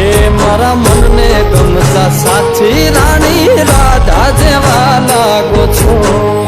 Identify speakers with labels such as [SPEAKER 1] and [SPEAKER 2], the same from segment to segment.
[SPEAKER 1] એ મારા મનને ગમતા સાથી રાણી રાધા જેવા લાગો છો.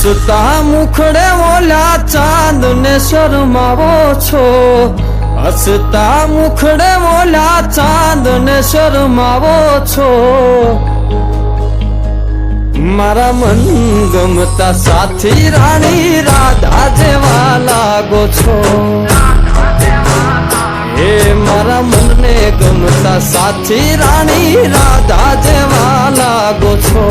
[SPEAKER 1] હસતા મુખડે ઓલા ચાંદ ને શરમાવો છો? હસતા મુખડે ઓલા ચાંદ ને શરમાવો છો? મારા મન ગમતા સાથી રાણી રાધા જેવા લાગો છો. એ મારા મનને ગમતા સાથી રાણી રાધા જેવા લાગો છો.